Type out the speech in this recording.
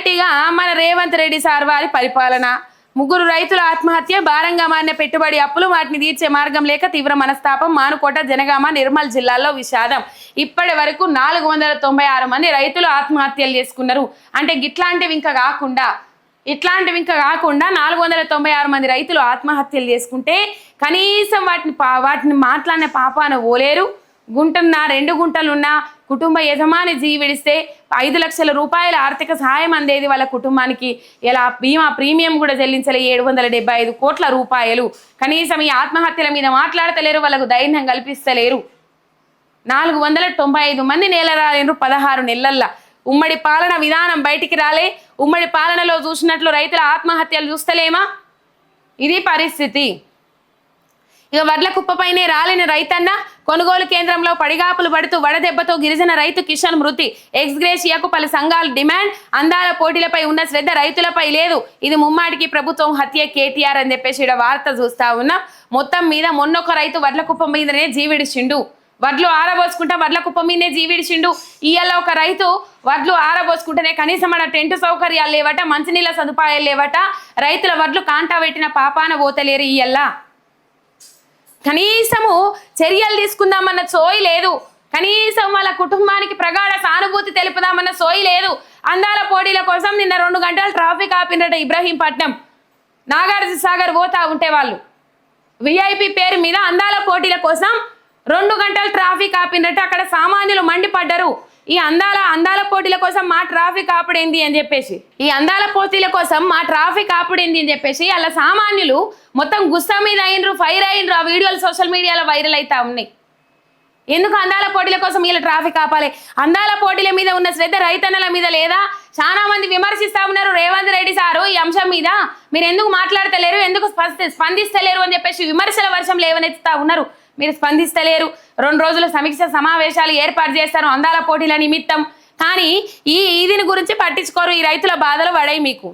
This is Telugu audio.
రైట్ మన రేవంత్ రెడ్డి సార్ వారి పరిపాలన. ముగ్గురు రైతుల ఆత్మహత్య భారంగా మారిన పెట్టుబడి అప్పులు వాటిని తీర్చే మార్గం లేక తీవ్ర మనస్తాపం మానుకోట జనగామ నిర్మల్ జిల్లాల్లో విషాదం. ఇప్పటి వరకు నాలుగు వందల తొంభై ఆరు మంది రైతులు ఆత్మహత్యలు చేసుకున్నారు. అంటే గిట్లాంటివి ఇంకా కాకుండా ఇట్లాంటివి ఇంకా కాకుండా నాలుగు వందల తొంభై ఆరు మంది రైతులు ఆత్మహత్యలు చేసుకుంటే కనీసం వాటిని వాటిని మాట్లాడిన పాపాన ఓలేరు. గుంటున్న రెండు గుంటలున్న కుటుంబ యజమాని జీవిడిస్తే ఐదు లక్షల రూపాయల ఆర్థిక సహాయం అందేది వాళ్ళ కుటుంబానికి. ఇలా బీమా ప్రీమియం కూడా చెల్లించలే ఏడు వందల డెబ్బై ఐదు కోట్ల రూపాయలు. కనీసం ఈ ఆత్మహత్యల మీద మాట్లాడతలేరు వాళ్ళకు ధైర్యం కల్పిస్తలేరు. నాలుగు వందల తొంభై ఐదు మంది నేల రాలేరు పదహారు నెలల్లో. ఉమ్మడి పాలన విధానం బయటికి రాలే. ఉమ్మడి పాలనలో చూసినట్లు రైతుల ఆత్మహత్యలు చూస్తలేమా? ఇది పరిస్థితి. ఇక వడ్ల కుప్పపైనే రాలిన రైతన్న కొనుగోలు కేంద్రంలో పడిగాపులు పడుతూ వడదెబ్బతో గిరిజన రైతు కిషన్ మృతి. ఎక్స్గ్రేషియాకు పలు సంఘాలు డిమాండ్ అందాల పోటీలపై ఉన్న శ్రద్ధ రైతులపై లేదు. ఇది ముమ్మాటికి ప్రభుత్వం హత్య కేటీఆర్ అని చెప్పేసి వార్త చూస్తా ఉన్నా. మొత్తం మీద మొన్నొక రైతు వడ్ల కుప్ప మీదనే జీవిడిచిండు వడ్లు ఆరబోసుకుంటా వడ్ల కుప్ప మీదనే జీవిడిచిండు ఇయ్యాల ఒక రైతు వడ్లు ఆరబోసుకుంటేనే కనీసం మన టెంట్ సౌకర్యాలు లేవట మంచినీళ్ళ సదుపాయాలు లేవట రైతుల వడ్లు కాంటా పెట్టిన పాపాన పోతలేరు ఇయ్యల్లా కనీసము చర్యలు తీసుకుందామన్న సోయి లేదు. కనీసం వాళ్ళ కుటుంబానికి ప్రగాఢ సానుభూతి తెలుపుదామన్న సోయి లేదు. అందాల పోటీల కోసం నిన్న రెండు గంటలు ట్రాఫిక్ ఆపినట ఇబ్రహీంపట్నం. నాగార్జున సాగర్ పోతా ఉంటే వాళ్ళు. విఐపి పేరు మీద అందాల పోటీల కోసం రెండు గంటలు ట్రాఫిక్ ఆపినట్టు అక్కడ సామాన్యులు మండిపడ్డరు. ఈ అందాల అందాల పోటీల కోసం మా ట్రాఫిక్ ఆపడింది అని చెప్పేసి ఈ అందాల పోటీల కోసం మా ట్రాఫిక్ ఆపడింది అని చెప్పేసి అలా సామాన్యులు మొత్తం గుస్సా మీద అయినరు ఫైర్ అయినరు ఆ వీడియోలు సోషల్ మీడియాలో వైరల్ అవుతా ఉన్నాయి. ఎందుకు అందాల పోటీల కోసం వీళ్ళు ట్రాఫిక్ ఆపాలి? అందాల పోటీల మీద ఉన్న శ్రద్ధ రైతన్నల మీద లేదా? చాలా మంది విమర్శిస్తా ఉన్నారు రేవంత్ రెడ్డి సారు ఈ అంశం మీద. మీరు ఎందుకు మాట్లాడతలేరు? ఎందుకు స్పంది- స్పందిస్తలేరు అని చెప్పేసి విమర్శల వర్షం లేవనెత్తుతా ఉన్నారు. మీరు స్పందిస్తలేరు. రెండు రోజుల సమీక్ష సమావేశాలు ఏర్పాటు చేస్తారు అందాల పోటీల నిమిత్తం. కానీ ఈ ఈదిని గురించి పట్టించుకోరు. ఈ రైతుల బాధలు పడాయి మీకు.